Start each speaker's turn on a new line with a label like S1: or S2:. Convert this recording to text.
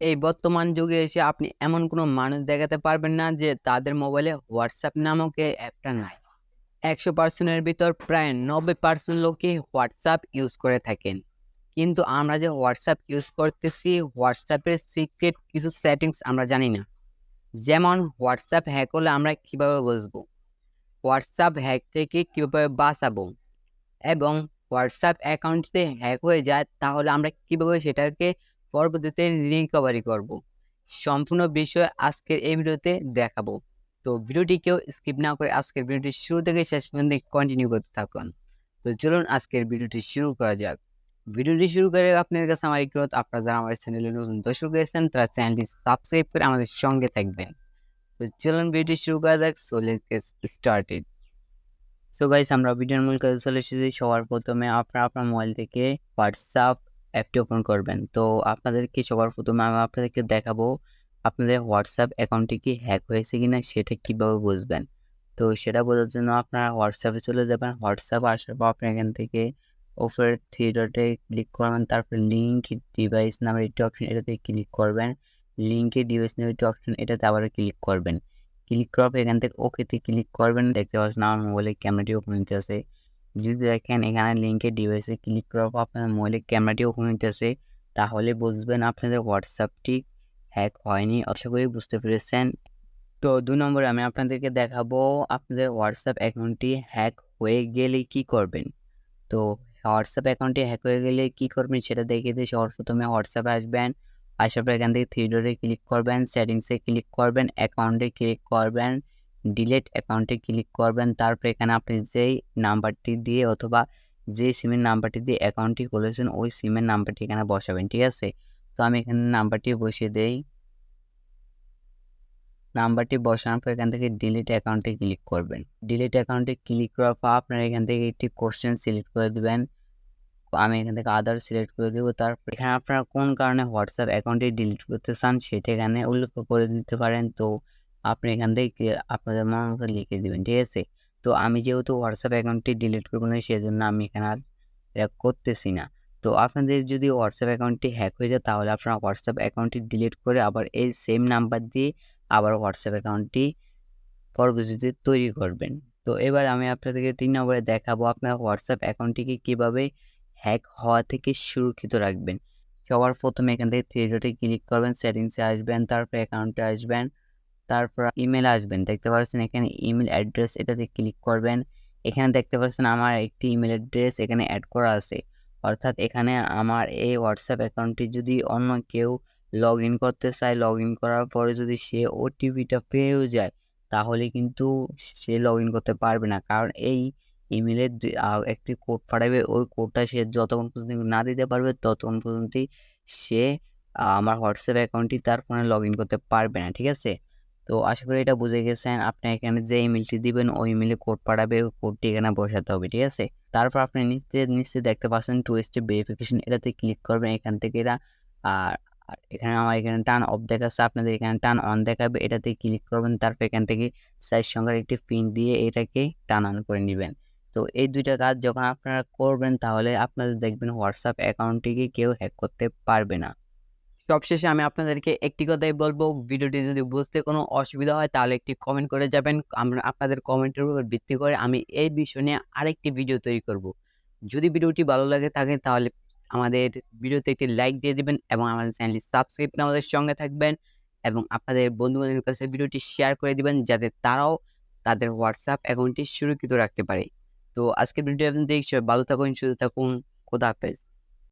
S1: এই বর্তমান যুগে এসে আপনি এমন কোনো মানুষ দেখাতে পারবেন না যে তাদের মোবাইলে হোয়াটসঅ্যাপ নামক অ্যাপটা নাই। একশো পার্সেন্টের ভিতর প্রায় নব্বই পার্সেন্ট লোকই হোয়াটসঅ্যাপ ইউজ করে থাকেন। কিন্তু আমরা যে হোয়াটসঅ্যাপ ইউজ করতেছি, হোয়াটসঅ্যাপের সিক্রেট কিছু সেটিংস আমরা জানি না। যেমন হোয়াটসঅ্যাপ হ্যাক হলে আমরা কীভাবে বুঝব? হোয়াটসঅ্যাপ হ্যাক থেকে কীভাবে বাঁচাবো? এবং হোয়াটসঅ্যাপ অ্যাকাউন্ট যদি হ্যাক হয়ে যায়, তাহলে আমরা কীভাবে সেটাকে পরবর্তীতে রিকভারি করব। সম্পূর্ণ বিষয় আজকের এই ভিডিওতে দেখাবো। তো ভিডিওটি কেউ স্কিপ না করে আজকের ভিডিওটি শুরু থেকে শেষ পর্যন্ত কন্টিনিউ করতে থাকুন। তো চলুন আজকের ভিডিওটি শুরু করা যাক। ভিডিওটি শুরু করে আপনাদের কাছে আমার রিকোয়েস্ট আপনারা যারা আমার চ্যানেলে নতুন দর্শক রয়েছেন তারা চ্যানেলটি সাবস্ক্রাইব করে আমাদের সঙ্গে থাকবেন। তো চলুন ভিডিওটি শুরু করা যাক। So let's started so guys আমরা ভিডিওর মূল কাজে চলে এসেছি। সবার প্রথমে আপনারা আপনার মোবাইল থেকে হোয়াটসঅ্যাপ অ্যাপটি ওপেন করবেন। তো আপনাদেরকে সবার প্রথমে আমি আপনাদেরকে দেখাবো, আপনাদের হোয়াটসঅ্যাপ অ্যাকাউন্টটি কি হ্যাক হয়েছে কি না সেটা কীভাবে বুঝবেন। তো সেটা বোঝার জন্য আপনারা হোয়াটসঅ্যাপে চলে যাবেন। হোয়াটসঅ্যাপ আসার পর আপনি এখান থেকে ওপরে থ্রি ডটে ক্লিক করবেন, তারপর লিঙ্ক ডিভাইস নামের একটি অপশন এটাতে ক্লিক করবেন। লিঙ্কে ডিভাইস নামের একটি অপশন এটাতে আবার ক্লিক করবেন। ক্লিক করার পর এখান থেকে ওকেতে ক্লিক করবেন। দেখতে পাচ্ছেন আমার মোবাইলে ক্যামেরাটি ওপেন হইতেছে। যদি দেখেন এখানে লিঙ্কে ডিভাইসে ক্লিক করার পর আপনার মোবাইলে ক্যামেরাটি ওপেন হইতেছে, তাহলে বুঝবেন আপনাদের হোয়াটসঅ্যাপটি হ্যাক হয়নি। আশা করি বুঝতে পেরেছেন। তো দু নম্বরে আমি আপনাদেরকে দেখাবো আপনাদের হোয়াটসঅ্যাপ অ্যাকাউন্টটি হ্যাক হয়ে গেলে কি করবেন। তো হোয়াটসঅ্যাপ অ্যাকাউন্টটি হ্যাক হয়ে গেলে কি করবেন সেটা দেখিয়ে দিয়ে সবার প্রথমে হোয়াটসঅ্যাপে আসবেন। আসার পর এখান থেকে থ্রি ডোরে ক্লিক করবেন সেটিংসে ক্লিক করবেন অ্যাকাউন্টে ক্লিক করবেন। ডিলেট অ্যাকাউন্টে ক্লিক করবেন। তারপর এখানে আপনি যেই নাম্বারটি দিয়ে অথবা যে সিমের নাম্বারটি দিয়ে অ্যাকাউন্টটি খুলেছেন, ওই সিমের নাম্বারটি এখানে বসাবেন, ঠিক আছে? তো আমি এখানে নাম্বারটি বসিয়ে দেই। নাম্বারটি বসানোর পর এখান থেকে ডিলিট অ্যাকাউন্টে ক্লিক করবেন। ডিলিট অ্যাকাউন্টে ক্লিক করার পর আপনারা এখান থেকে একটি কোশ্চেন সিলেক্ট করে দেবেন। আমি এখান থেকে আদার সিলেক্ট করে দেবো। তারপর এখানে আপনারা কোন কারণে হোয়াটসঅ্যাপ অ্যাকাউন্টটি ডিলিট করতে চান, সেটা এখানে উল্লেখ করে দিতে পারেন। তো আপনি এখান থেকে আপনাদের মন মতো লিখে দেবেন, ঠিক আছে? তো আমি যেহেতু হোয়াটসঅ্যাপ অ্যাকাউন্টটি ডিলিট করব না, সেজন্য আমি এখানে আর এটা করতেছি না। তো আপনাদের যদি হোয়াটসঅ্যাপ অ্যাকাউন্টটি হ্যাক হয়ে যায়, তাহলে আপনারা হোয়াটসঅ্যাপ অ্যাকাউন্টটি ডিলিট করে আবার এই সেম নাম্বার দিয়ে আবার হোয়াটসঅ্যাপ অ্যাকাউন্টটি পরবর্তীতে তৈরি করবেন। তো এবার আমি আপনাদেরকে তিন নম্বরে দেখাবো, আপনার হোয়াটসঅ্যাপ অ্যাকাউন্টটিকে কীভাবে হ্যাক হওয়া থেকে সুরক্ষিত রাখবেন। সবার প্রথমে এখান থেকে থ্রি ডটে ক্লিক করবেন সেটিংসে আসবেন, তারপরে অ্যাকাউন্টে আসবেন। তারপর ইমেল আসবেন। দেখতে পাচ্ছেন এখানে ইমেল অ্যাড্রেস এটাতে ক্লিক করবেন। এখানে দেখতে পাচ্ছেন আমার একটি ইমেল অ্যাড্রেস এখানে অ্যাড করা আছে। অর্থাৎ এখানে আমার এই হোয়াটসঅ্যাপ অ্যাকাউন্টটি যদি অন্য কেউ লগ ইন করতে চায় লগ ইন করার পরে যদি সে ওটিপিটা পেয়েও যায়, তাহলে কিন্তু সে লগ ইন করতে পারবে না। কারণ এই ইমেলের একটি কোড পাঠাবে, ওই কোডটা সে যতক্ষণ পর্যন্ত না দিতে পারবে, ততক্ষণ পর্যন্তই সে আমার হোয়াটসঅ্যাপ অ্যাকাউন্টটি তার ফোনে লগ ইন করতে পারবে না। ঠিক আছে? তো আশা করি এটা বুঝে গেছেন। আপনি এখানে যে ইমেলটি দিবেন, ওই ইমেলে কোড পাঠাবে, কোডটি এখানে বসাতে হবে, ঠিক আছে? তারপর আপনি নিচে নিচে দেখতে পাচ্ছেন টু স্টেপ ভেরিফিকেশন এটাতে ক্লিক করবেন এখান থেকে এরা আর আর এখানে আমার এখানে টান অফ দেখাচ্ছে, আপনাদের এখানে টান অন দেখাবে, এটাতে ক্লিক করবেন, তারপর এখান থেকে সাইজ সংখ্যার একটি পিন দিয়ে এটাকে টান অন করে নেবেন। তো এই দুইটা কাজ যখন আপনারা করবেন, তাহলে আপনাদের দেখবেন হোয়াটসঅ্যাপ অ্যাকাউন্টটিকে কেউ হ্যাক করতে পারবে না। সবশেষে আমি আপনাদেরকে একটি কথাই বলব, ভিডিওটি যদি বুঝতে কোনো অসুবিধা হয় তাহলে একটি কমেন্ট করে যাবেন, আমরা আপনাদের কমেন্টের উপর ভিত্তি করে আমি এই বিষয় নিয়ে আরেকটি ভিডিও তৈরি করব। যদি ভিডিওটি ভালো লাগে থাকে তাহলে আমাদের ভিডিওতে একটি লাইক দিয়ে দিবেন এবং আমাদের চ্যানেলটি সাবস্ক্রাইব করে আমাদের সঙ্গে থাকবেন এবং আপনাদের বন্ধু বান্ধবের কাছে ভিডিওটি শেয়ার করে দিবেন যাতে তারাও তাদের হোয়াটসঅ্যাপ অ্যাকাউন্টটি সুরক্ষিত রাখতে পারে। তো আজকের ভিডিও আপনি দেখছি ভালো থাকুন, সুস্থ থাকুন, খোদা হাফেজ।